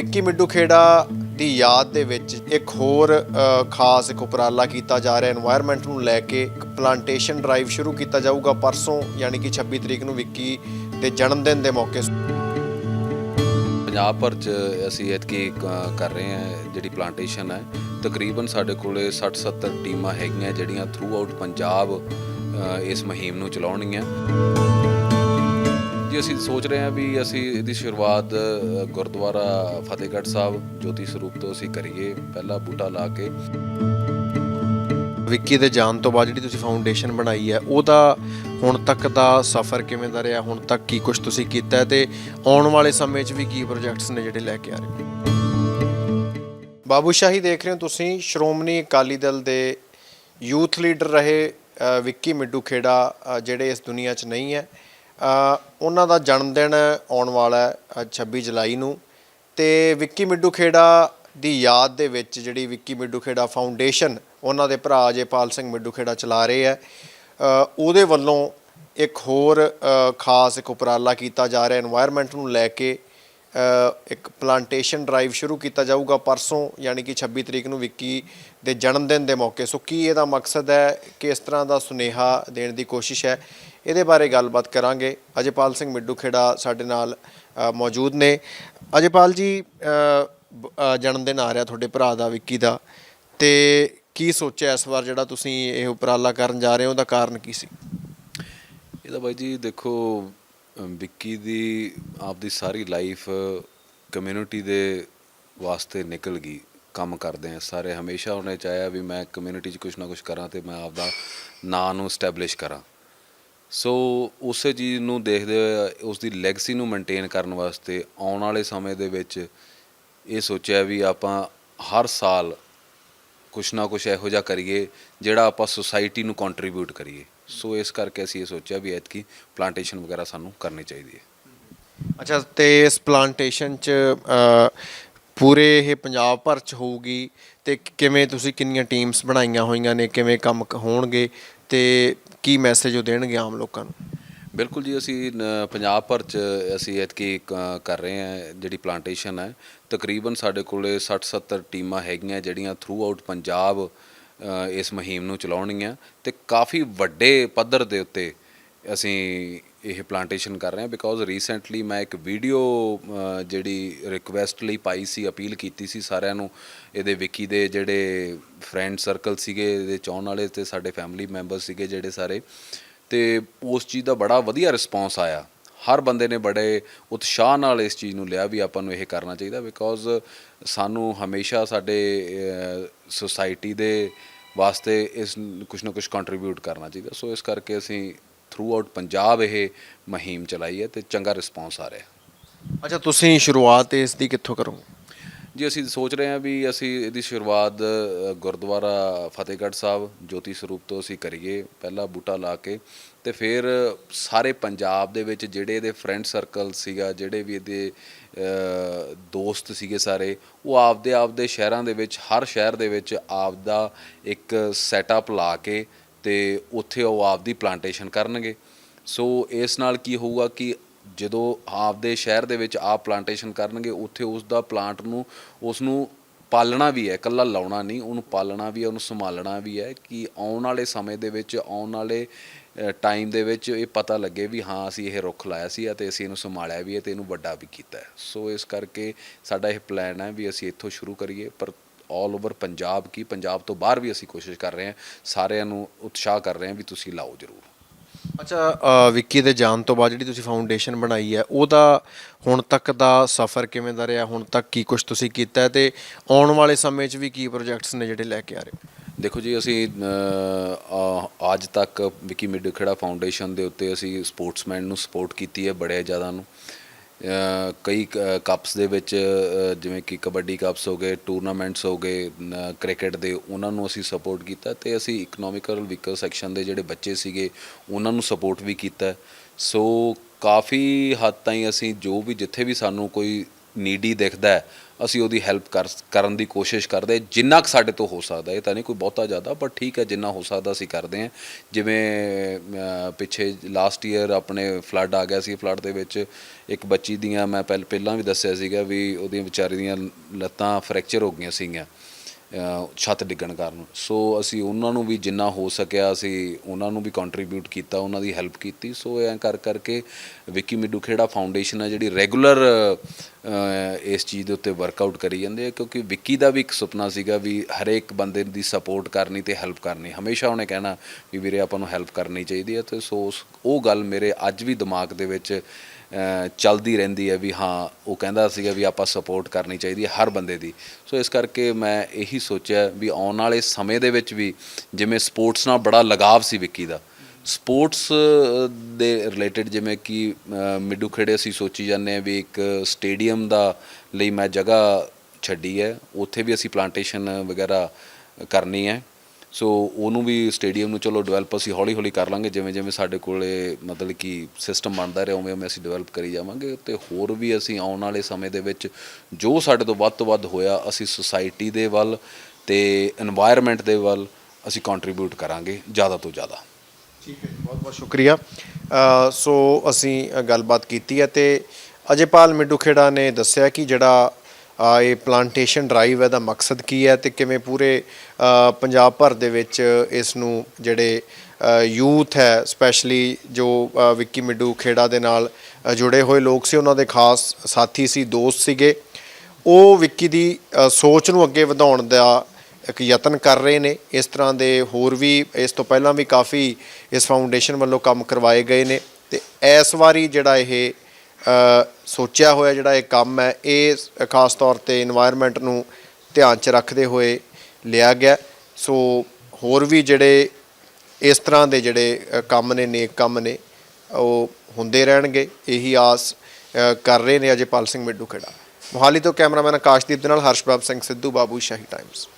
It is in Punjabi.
ਵਿੱਕੀ ਮਿੱਡੂ ਖੇੜਾ ਦੀ ਯਾਦ ਦੇ ਵਿੱਚ ਇੱਕ ਹੋਰ ਖਾਸ ਇੱਕ ਉਪਰਾਲਾ ਕੀਤਾ ਜਾ ਰਿਹਾ এনवायरमेंट ਨੂੰ ਲੈ ਕੇ ਇੱਕ ਪਲਾਂਟੇਸ਼ਨ ਡਰਾਈਵ ਸ਼ੁਰੂ ਕੀਤਾ ਜਾਊਗਾ ਪਰਸੋਂ, ਯਾਨੀ ਕਿ 26 ਤਰੀਕ ਨੂੰ ਵਿੱਕੀ ਦੇ ਜਨਮ ਦਿਨ ਦੇ ਮੌਕੇ ਪੰਜਾਬ ਭਰ ਚ ਅਸੀਂ ਇਤਕੀ ਕਰ ਰਹੇ ਹਾਂ, ਜਿਹੜੀ ਪਲਾਂਟੇਸ਼ਨ ਹੈ, ਤਕਰੀਬਨ ਸਾਡੇ ਕੋਲੇ 60 70 ਟੀਮਾਂ ਹੈਗੀਆਂ, ਜਿਹੜੀਆਂ ਥਰੂਆਊਟ ਪੰਜਾਬ ਇਸ ਮੁਹਿੰਮ ਨੂੰ ਚਲਾਉਣਗੀਆਂ। ਜੀ, ਅਸੀਂ ਸੋਚ ਰਹੇ ਹਾਂ ਵੀ ਅਸੀਂ ਇਹਦੀ ਸ਼ੁਰੂਆਤ ਗੁਰਦੁਆਰਾ ਫਤਿਹਗੜ੍ਹ ਸਾਹਿਬ ਜੋਤੀ ਸਰੂਪ ਤੋਂ ਅਸੀਂ ਕਰੀਏ, ਪਹਿਲਾ ਬੂਟਾ ਲਾ ਕੇ। ਵਿੱਕੀ ਦੇ ਜਾਣ ਤੋਂ ਬਾਅਦ ਜਿਹੜੀ ਤੁਸੀਂ ਫਾਊਂਡੇਸ਼ਨ ਬਣਾਈ ਹੈ, ਉਹਦਾ ਹੁਣ ਤੱਕ ਦਾ ਸਫ਼ਰ ਕਿਵੇਂ ਦਾ ਰਿਹਾ, ਹੁਣ ਤੱਕ ਕੀ ਕੁਝ ਤੁਸੀਂ ਕੀਤਾ ਹੈ ਤੇ ਆਉਣ ਵਾਲੇ ਸਮੇਂ 'ਚ ਵੀ ਕੀ ਪ੍ਰੋਜੈਕਟਸ ਨੇ ਜਿਹੜੇ ਲੈ ਕੇ ਆ ਰਹੇ ਹੋ? ਬਾਬੂ ਸ਼ਾਹੀ ਦੇਖ ਰਹੇ ਹੋ ਤੁਸੀਂ, ਸ਼੍ਰੋਮਣੀ ਅਕਾਲੀ ਦਲ ਦੇ ਯੂਥ ਲੀਡਰ ਰਹੇ ਵਿੱਕੀ ਮਿੱਡੂ ਖੇੜਾ ਜਿਹੜੇ ਇਸ ਦੁਨੀਆ 'ਚ ਨਹੀਂ ਹੈ। ਉਹਨਾਂ ਦਾ ਜਨਮ ਦਿਨ ਆਉਣ ਵਾਲਾ ਹੈ 26 ਜੁਲਾਈ ਨੂੰ। ਤੇ ਵਿੱਕੀ ਮਿੱਡੂ ਖੇੜਾ ਦੀ ਯਾਦ ਦੇ ਵਿੱਚ ਜਿਹੜੀ ਵਿੱਕੀ ਮਿੱਡੂ ਖੇੜਾ ਫਾਊਂਡੇਸ਼ਨ, ਉਹਨਾਂ ਦੇ ਭਰਾ ਅਜੇਪਾਲ ਸਿੰਘ ਮਿੱਡੂ ਖੇੜਾ ਚਲਾ ਰਹੇ ਹੈ। ਉਹਦੇ ਵੱਲੋਂ ਇੱਕ ਹੋਰ ਖਾਸ ਇੱਕ ਉਪਰਾਲਾ ਕੀਤਾ ਜਾ ਰਿਹਾ এনवायरमेंट ਨੂੰ ਲੈ ਕੇ ਇੱਕ ਪਲਾਂਟੇਸ਼ਨ ਡਰਾਈਵ ਸ਼ੁਰੂ ਕੀਤਾ ਜਾਊਗਾ ਪਰਸੋਂ, ਯਾਨੀ ਕਿ 26 ਤਰੀਕ ਨੂੰ ਵਿੱਕੀ ਦੇ ਜਨਮ ਦਿਨ ਦੇ ਮੌਕੇ। ਸੋ ਕੀ ਇਹਦਾ ਮਕਸਦ ਹੈ ਕਿ ਇਸ ਤਰ੍ਹਾਂ ਦਾ ਸੁਨੇਹਾ ਦੇਣ ਦੀ ਕੋਸ਼ਿਸ਼ ਹੈ? ਇਹਦੇ ਬਾਰੇ ਗੱਲਬਾਤ ਕਰਾਂਗੇ। ਅਜੇਪਾਲ ਸਿੰਘ ਮਿੱਡੂ ਖੇੜਾ ਸਾਡੇ ਨਾਲ ਮੌਜੂਦ ਨੇ। ਅਜੇਪਾਲ ਜੀ ਜਨਮ ਦਿਨ ਆ ਰਿਹਾ ਤੁਹਾਡੇ ਭਰਾ ਦਾ, ਵਿੱਕੀ ਦਾ। ਤੇ ਕੀ ਸੋਚਿਆ ਇਸ ਵਾਰ ਜਿਹੜਾ ਤੁਸੀਂ ਇਹ ਉਪਰਾਲਾ ਕਰਨ ਜਾ ਰਹੇ ਹੋ, ਉਹਦਾ ਕਾਰਨ ਕੀ ਸੀ? ਇਹਦਾ ਬਾਈ ਜੀ ਦੇਖੋ ਵਿੱਕੀ ਦੀ ਆਪਦੀ ਸਾਰੀ ਲਾਈਫ ਕਮਿਊਨਿਟੀ ਦੇ ਵਾਸਤੇ ਨਿਕਲ ਗਈ, ਕੰਮ ਕਰਦੇ ਆ ਸਾਰੇ। ਹਮੇਸ਼ਾ ਉਹਨੇ ਚਾਹਿਆ ਵੀ ਮੈਂ ਕਮਿਊਨਿਟੀ 'ਚ ਕੁਝ ਨਾ ਕੁਝ ਕਰਾਂ ਤੇ ਮੈਂ ਆਪਦਾ ਨਾਂ ਨੂੰ ਸਟੈਬਲਿਸ਼ ਕਰਾਂ। ਸੋ ਉਸੇ ਚੀਜ਼ ਨੂੰ ਦੇਖਦੇ ਹੋਏ ਉਸ ਦੀ ਲੈਗਸੀ ਨੂੰ ਮੇਨਟੇਨ ਕਰਨ ਵਾਸਤੇ ਆਉਣ ਵਾਲੇ ਸਮੇਂ ਦੇ ਵਿੱਚ ਇਹ ਸੋਚਿਆ ਵੀ ਆਪਾਂ ਹਰ ਸਾਲ ਕੁਛ ਨਾ ਕੁਛ ਇਹੋ ਜਿਹਾ ਕਰੀਏ, ਜਿਹੜਾ ਆਪਾਂ ਸੁਸਾਇਟੀ ਨੂੰ ਕੰਟਰੀਬਿਊਟ ਕਰੀਏ। ਸੋ ਇਸ ਕਰਕੇ ਅਸੀਂ ਇਹ ਸੋਚਿਆ ਵੀ ਐਤਕੀ ਪਲਾਂਟੇਸ਼ਨ ਵਗੈਰਾ ਸਾਨੂੰ ਕਰਨੀ ਚਾਹੀਦੀ ਹੈ। ਅੱਛਾ, ਤੇ ਇਸ ਪਲਾਂਟੇਸ਼ਨ ਚ ਪੂਰੇ ਇਹ ਪੰਜਾਬ ਭਰ ਚ ਹੋਊਗੀ, ਤੇ ਕਿਵੇਂ ਤੁਸੀਂ ਕਿੰਨੀਆਂ ਟੀਮਸ ਬਣਾਈਆਂ ਹੋਈਆਂ ਨੇ, ਕਿਵੇਂ ਕੰਮ ਹੋਣਗੇ, ਤੇ ਕੀ ਮੈਸੇਜ ਉਹ ਦੇਣਗੇ ਆਮ ਲੋਕਾਂ ਨੂੰ? ਬਿਲਕੁਲ ਜੀ, ਅਸੀਂ ਪੰਜਾਬ ਭਰ ਚ ਅਸੀਂ ਐਤਕੀ ਕ- ਕਰ ਰਹੇ ਹਾਂ, ਜਿਹੜੀ ਪਲਾਂਟੇਸ਼ਨ ਹੈ, ਤਕਰੀਬਨ ਸਾਡੇ ਕੋਲੇ 60 70 ਟੀਮਾਂ ਹੈਗੀਆਂ ਜਿਹੜੀਆਂ ਥਰੂ ਆਊਟ ਪੰਜਾਬ ਇਸ ਮੁਹਿੰਮ ਨੂੰ ਚਲਾਉਣਗੀਆਂ ਤੇ ਕਾਫੀ ਵੱਡੇ ਪੱਧਰ ਦੇ ਉੱਤੇ ਅਸੀਂ ਇਹ ਪਲਾਂਟੇਸ਼ਨ ਕਰ ਰਹੇ ਹਾਂ ਬਿਕੋਜ਼ ਰੀਸੈਂਟਲੀ ਮੈਂ ਇੱਕ ਵੀਡੀਓ ਜਿਹੜੀ ਰਿਕੁਐਸਟ ਲਈ ਪਾਈ ਸੀ ਅਪੀਲ ਕੀਤੀ ਸੀ ਸਾਰਿਆਂ ਨੂੰ। ਇਹਦੇ ਵਿਕੀ ਦੇ ਜਿਹੜੇ ਫਰੈਂਡ ਸਰਕਲ ਸੀਗੇ, ਇਹਦੇ ਚਾਹਣ ਵਾਲੇ ਤੇ ਸਾਡੇ ਫੈਮਿਲੀ ਮੈਂਬਰ ਸੀਗੇ ਜਿਹੜੇ ਸਾਰੇ। ਤੇ ਉਸ ਚੀਜ਼ ਦਾ ਬੜਾ ਵਧੀਆ ਰਿਸਪੌਂਸ ਆਇਆ। ਹਰ ਬੰਦੇ ਨੇ ਬੜੇ ਉਤਸ਼ਾਹ ਨਾਲ ਇਸ ਚੀਜ਼ ਨੂੰ ਲਿਆ ਵੀ ਆਪਾਂ ਨੂੰ ਇਹ ਕਰਨਾ ਚਾਹੀਦਾ ਬਿਕੋਜ਼ ਸਾਨੂੰ ਹਮੇਸ਼ਾ ਸਾਡੇ ਸੁਸਾਇਟੀ ਦੇ ਵਾਸਤੇ ਇਸ ਕੁਝ ਨਾ ਕੁਝ ਕੰਟਰੀਬਿਊਟ ਕਰਨਾ ਚਾਹੀਦਾ। ਸੋ ਇਸ ਕਰਕੇ ਅਸੀਂ ਥਰੂ ਆਊਟ ਪੰਜਾਬ ਇਹ ਮੁਹਿੰਮ ਚਲਾਈ ਹੈ ਤੇ ਚੰਗਾ ਰਿਸਪੌਂਸ ਆ ਰਿਹਾ। ਅੱਛਾ ਤੁਸੀਂ ਸ਼ੁਰੂਆਤ ਇਸ ਦੀ ਕਿੱਥੋਂ ਕਰੋਗੇ ਜੀ ਅਸੀਂ ਸੋਚ ਰਹੇ ਹਾਂ ਵੀ ਅਸੀਂ ਇਹਦੀ ਸ਼ੁਰੂਆਤ ਗੁਰਦੁਆਰਾ ਫਤਿਹਗੜ੍ਹ ਸਾਹਿਬ ਜੋਤੀ ਸਰੂਪ ਤੋਂ ਅਸੀਂ ਕਰੀਏ ਪਹਿਲਾ ਬੂਟਾ ਲਾ ਕੇ ਤੇ ਫਿਰ ਸਾਰੇ ਪੰਜਾਬ ਦੇ ਵਿੱਚ ਜਿਹੜੇ ਇਹਦੇ ਫਰੈਂਡ ਸਰਕਲ ਸੀਗਾ ਜਿਹੜੇ ਵੀ ਇਹਦੇ ਦੋਸਤ ਸੀਗੇ ਸਾਰੇ ਉਹ ਆਪਦੇ ਆਪਦੇ ਸ਼ਹਿਰਾਂ ਦੇ ਵਿੱਚ ਹਰ ਸ਼ਹਿਰ ਦੇ ਵਿੱਚ ਆਪਦਾ ਇੱਕ ਸੈਟਅਪ ਲਾ ਕੇ ਤੇ ਉੱਥੇ ਉਹ ਆਪਦੀ ਪਲਾਂਟੇਸ਼ਨ ਕਰਨਗੇ। ਸੋ ਇਸ ਨਾਲ ਕੀ ਹੋਊਗਾ ਕਿ ਜਦੋਂ ਆਪਦੇ ਸ਼ਹਿਰ ਦੇ ਵਿੱਚ ਆਪ ਪਲਾਂਟੇਸ਼ਨ ਕਰਨਗੇ, ਉੱਥੇ ਉਸ ਦਾ ਪਲਾਂਟ ਨੂੰ ਉਸ ਨੂੰ ਪਾਲਣਾ ਵੀ ਹੈ, ਇਕੱਲਾ ਲਾਉਣਾ ਨਹੀਂ, ਉਹਨੂੰ ਪਾਲਣਾ ਵੀ ਹੈ, ਉਹਨੂੰ ਸੰਭਾਲਣਾ ਵੀ ਹੈ ਕਿ ਆਉਣ ਵਾਲੇ ਸਮੇਂ ਦੇ ਵਿੱਚ, ਆਉਣ ਵਾਲੇ ਟਾਈਮ ਦੇ ਵਿੱਚ ਇਹ ਪਤਾ ਲੱਗੇ ਵੀ ਹਾਂ, ਅਸੀਂ ਇਹ ਰੁੱਖ ਲਾਇਆ ਸੀ ਅਤੇ ਅਸੀਂ ਇਹਨੂੰ ਸੰਭਾਲਿਆ ਵੀ ਹੈ ਤੇ ਇਹਨੂੰ ਵੱਡਾ ਵੀ ਕੀਤਾ ਸੋ ਇਸ ਕਰਕੇ ਸਾਡਾ ਇਹ ਪਲਾਨ ਹੈ ਵੀ ਅਸੀਂ ਇੱਥੋਂ ਸ਼ੁਰੂ ਕਰੀਏ, ਪਰ ਆਲ ਓਵਰ ਪੰਜਾਬ ਕੀ ਪੰਜਾਬ ਤੋਂ ਬਾਹਰ ਵੀ ਅਸੀਂ ਕੋਸ਼ਿਸ਼ ਕਰ ਰਹੇ ਹਾਂ ਸਾਰਿਆਂ ਨੂੰ ਉਤਸ਼ਾਹ ਕਰ ਰਹੇ ਹਾਂ ਵੀ ਤੁਸੀਂ ਲਾਓ ਜ਼ਰੂਰ। ਅੱਛਾ ਵਿੱਕੀ ਦੇ ਜਾਣ ਤੋਂ ਬਾਅਦ ਜਿਹੜੀ ਤੁਸੀਂ ਫਾਊਂਡੇਸ਼ਨ ਬਣਾਈ ਹੈ ਉਹਦਾ ਹੁਣ ਤੱਕ ਦਾ ਸਫ਼ਰ ਕਿਵੇਂ ਦਾ ਰਿਹਾ ਹੁਣ ਤੱਕ ਕੀ ਕੁਝ ਤੁਸੀਂ ਕੀਤਾ ਤੇ ਆਉਣ ਵਾਲੇ ਸਮੇਂ 'ਚ ਵੀ ਕੀ ਪ੍ਰੋਜੈਕਟਸ ਨੇ ਜਿਹੜੇ ਲੈ ਕੇ ਆ ਰਹੇ ਹੋ? ਦੇਖੋ ਜੀ ਅਸੀਂ ਅੱਜ ਤੱਕ ਵਿੱਕੀ ਮਿੱਡੂ ਖੇੜਾ ਫਾਊਂਡੇਸ਼ਨ ਦੇ ਉੱਤੇ ਅਸੀਂ ਸਪੋਰਟਸਮੈਨ ਨੂੰ ਸਪੋਰਟ ਕੀਤੀ ਹੈ ਬੜੇ ਜ਼ਿਆਦਾ ਨੂੰ। ਕਈ ਕੱਪਸ ਦੇ ਵਿੱਚ ਜਿਵੇਂ ਕਿ ਕਬੱਡੀ ਕੱਪਸ ਹੋ ਗਏ ਟੂਰਨਾਮੈਂਟਸ ਹੋ ਗਏ ਕ੍ਰਿਕਟ ਦੇ, ਉਹਨਾਂ ਨੂੰ ਅਸੀਂ ਸਪੋਰਟ ਕੀਤਾ ਤੇ ਅਸੀਂ ਇਕਨੋਮਿਕਲ ਵੀਕਰ ਸੈਕਸ਼ਨ ਦੇ ਜਿਹੜੇ ਬੱਚੇ ਸੀਗੇ, ਉਹਨਾਂ ਨੂੰ ਸਪੋਰਟ ਵੀ ਕੀਤਾ। ਸੋ ਕਾਫੀ ਹੱਦ ਤਾਈਂ ਅਸੀਂ ਜੋ ਵੀ ਜਿੱਥੇ ਵੀ ਸਾਨੂੰ ਕੋਈ ਨੀਡੀ ਦਿਖਦਾ ਹੈ ਅਸੀਂ ਉਹਦੀ ਹੈਲਪ ਕਰ, ਕਰਨ ਦੀ ਕੋਸ਼ਿਸ਼ ਕਰਦੇ ਜਿੰਨਾ ਕੁ ਸਾਡੇ ਤੋਂ ਹੋ ਸਕਦਾ, ਇਹ ਤਾਂ ਨਹੀਂ ਕੋਈ ਬਹੁਤਾ ਜ਼ਿਆਦਾ ਪਰ ਠੀਕ ਹੈ, ਜਿੰਨਾ ਹੋ ਸਕਦਾ ਅਸੀਂ ਕਰਦੇ ਹਾਂ। ਜਿਵੇਂ ਪਿੱਛੇ ਲਾਸਟ ਈਅਰ ਆਪਣੇ ਫਲੱਡ ਆ ਗਿਆ ਸੀ ਫਲੱਡ ਦੇ ਵਿੱਚ ਇੱਕ ਬੱਚੀ ਦੀਆਂ ਮੈਂ ਪਹਿਲ- ਪਹਿਲਾਂ ਵੀ ਦੱਸਿਆ ਸੀਗਾ ਵੀ ਉਹਦੀਆਂ ਵਿਚਾਰੀ ਦੀਆਂ ਲੱਤਾਂ ਫ੍ਰੈਕਚਰ ਹੋ ਗਈਆਂ ਸੀਗੀਆਂ। ਛੱਤ ਡਿੱਗਣ ਕਾਰਨ। ਸੋ ਅਸੀਂ ਉਹਨਾਂ ਨੂੰ ਵੀ ਜਿੰਨਾ ਹੋ ਸਕਿਆ ਅਸੀਂ ਉਹਨਾਂ ਨੂੰ ਵੀ ਕੰਟਰੀਬਿਊਟ ਕੀਤਾ, ਉਹਨਾਂ ਦੀ ਹੈਲਪ ਕੀਤੀ। ਸੋ ਐਂ ਕਰ ਕਰਕੇ ਵਿੱਕੀ ਮਿੱਡੂ ਖੇੜਾ ਫਾਊਂਡੇਸ਼ਨ ਹੈ ਜਿਹੜੀ ਰੈਗੂਲਰ ਇਸ ਚੀਜ਼ ਦੇ ਉੱਤੇ ਵਰਕਆਊਟ ਕਰੀ ਜਾਂਦੇ ਆ, ਕਿਉਂਕਿ ਵਿੱਕੀ ਦਾ ਵੀ ਇੱਕ ਸੁਪਨਾ ਸੀਗਾ ਵੀ ਹਰੇਕ ਬੰਦੇ ਦੀ ਸਪੋਰਟ ਕਰਨੀ ਤੇ ਹੈਲਪ ਕਰਨੀ। ਹਮੇਸ਼ਾ ਉਹਨੇ ਕਹਿਣਾ ਵੀ ਵੀਰੇ ਆਪਾਂ ਨੂੰ ਹੈਲਪ ਕਰਨੀ ਚਾਹੀਦੀ ਹੈ ਤੇ ਸੋ ਉਸ- ਉਹ ਗੱਲ ਮੇਰੇ ਅੱਜ ਵੀ ਦਿਮਾਗ ਦੇ ਵਿੱਚ ਚੱਲਦੀ ਰਹਿੰਦੀ ਹੈ ਵੀ ਹਾਂ, ਉਹ ਕਹਿੰਦਾ ਸੀਗਾ ਵੀ ਆਪਾਂ ਸਪੋਰਟ ਕਰਨੀ ਚਾਹੀਦੀ ਹੈ ਹਰ ਬੰਦੇ ਦੀ। ਸੋ ਇਸ ਕਰਕੇ ਮੈਂ ਇਹੀ ਸੋਚਿਆ ਵੀ ਆਉਣ ਵਾਲੇ ਸਮੇਂ ਦੇ ਵਿੱਚ ਵੀ ਜਿਵੇਂ ਸਪੋਰਟਸ ਨਾਲ ਬੜਾ ਲਗਾਵ ਸੀ ਵਿੱਕੀ ਦਾ। ਸਪੋਰਟਸ ਦੇ ਰਿਲੇਟਡ ਜਿਵੇਂ ਕਿ ਮਿੱਡੂ ਖੇੜੇ ਅਸੀਂ ਸੋਚੀ ਜਾਂਦੇ ਹਾਂ ਵੀ ਇੱਕ ਸਟੇਡੀਅਮ ਦਾ ਲਈ ਮੈਂ ਜਗ੍ਹਾ ਛੱਡੀ ਹੈ। ਉੱਥੇ ਵੀ ਅਸੀਂ ਪਲਾਂਟੇਸ਼ਨ ਵਗੈਰਾ ਕਰਨੀ ਹੈ। ਸੋ ਉਹਨੂੰ ਵੀ ਸਟੇਡੀਅਮ ਨੂੰ ਚਲੋ ਡਿਵੈਲਪ ਅਸੀਂ ਹੌਲੀ ਹੌਲੀ ਕਰ ਲਾਂਗੇ, ਜਿਵੇਂ ਜਿਵੇਂ ਸਾਡੇ ਕੋਲੇ ਮਤਲਬ ਕਿ ਸਿਸਟਮ ਬਣਦਾ ਰਿਹਾ ਉਵੇਂ ਉਵੇਂ ਅਸੀਂ ਡਿਵੈਲਪ ਕਰੀ ਜਾਵਾਂਗੇ। ਤੇ ਹੋਰ ਵੀ ਅਸੀਂ ਆਉਣ ਵਾਲੇ ਸਮੇਂ ਦੇ ਵਿੱਚ ਜੋ ਸਾਡੇ ਤੋਂ ਵੱਧ ਤੋਂ ਵੱਧ ਹੋਇਆ, ਅਸੀਂ ਸੁਸਾਇਟੀ ਦੇ ਵੱਲ ਤੇ এনवायरमेंट ਦੇ ਵੱਲ ਅਸੀਂ ਕੰਟਰੀਬਿਊਟ ਕਰਾਂਗੇ, ਜ਼ਿਆਦਾ ਤੋਂ ਜ਼ਿਆਦਾ। ਠੀਕ ਹੈ ਬਹੁਤ ਬਹੁਤ ਸ਼ੁਕਰੀਆ। ਸੋ ਅਸੀਂ ਗੱਲਬਾਤ ਕੀਤੀ ਹੈ ਤੇ ਅਜੇਪਾਲ ਮਿੱਡੂ ਖੇੜਾ ਨੇ ਦੱਸਿਆ ਕਿ ਜਿਹੜਾ ਇਹ ਪਲਾਂਟੇਸ਼ਨ ਡਰਾਈਵ ਹੈ ਦਾ ਮਕਸਦ ਕੀ ਹੈ ਤੇ ਕਿਵੇਂ ਪੂਰੇ ਪੰਜਾਬ ਭਰ ਦੇ ਵਿੱਚ ਇਸ ਨੂੰ ਜਿਹੜੇ ਯੂਥ ਹੈ ਸਪੈਸ਼ਲੀ ਜੋ ਵਿੱਕੀ ਮਿੱਡੂ ਖੇੜਾ ਦੇ ਨਾਲ ਜੁੜੇ ਹੋਏ ਲੋਕ ਸੀ, ਉਹਨਾਂ ਦੇ ਖਾਸ ਸਾਥੀ ਸੀ, ਦੋਸਤ ਸੀਗੇ। ਉਹ ਵਿੱਕੀ ਦੀ ਸੋਚ ਨੂੰ ਅੱਗੇ ਵਧਾਉਣ ਦਾ ਇੱਕ ਯਤਨ ਕਰ ਰਹੇ ਨੇ। ਇਸ ਤਰ੍ਹਾਂ ਦੇ ਹੋਰ ਵੀ, ਇਸ ਤੋਂ ਪਹਿਲਾਂ ਵੀ ਕਾਫੀ ਇਸ ਫਾਊਂਡੇਸ਼ਨ ਵੱਲੋਂ ਕੰਮ ਕਰਵਾਏ ਗਏ ਨੇ ਤੇ ਇਸ ਵਾਰੀ ਜਿਹੜਾ ਇਹ ਸੋਚਿਆ ਹੋਇਆ ਜਿਹੜਾ ਇਹ ਕੰਮ ਹੈ, ਇਹ ਖਾਸ ਤੌਰ ਤੇ এনवायरमेंट ਨੂੰ ਧਿਆਨ 'ਚ ਰੱਖਦੇ ਹੋਏ ਲਿਆ ਗਿਆ। ਸੋ ਹੋਰ ਵੀ ਜਿਹੜੇ ਇਸ ਤਰ੍ਹਾਂ ਦੇ ਜਿਹੜੇ ਕੰਮ ਨੇ, ਨੇਕ ਕੰਮ ਨੇ, ਉਹ ਹੁੰਦੇ ਰਹਿਣਗੇ। ਇਹੀ ਆਸ ਕਰ ਰਹੇ ਨੇ ਅਜੇ ਪਾਲ ਸਿੰਘ ਮਿੱਡੂ ਖੇੜਾ। ਮੋਹਾਲੀ ਤੋਂ ਕੈਮਰਾਮੈਨ ਆਕਾਸ਼ਦੀਪ ਦੇ ਨਾਲ ਹਰਸ਼ਪ੍ਰਭ ਸਿੰਘ ਸਿੱਧੂ, ਬਾਬੂ ਸ਼ਾਹੀ ਟਾਈਮਸ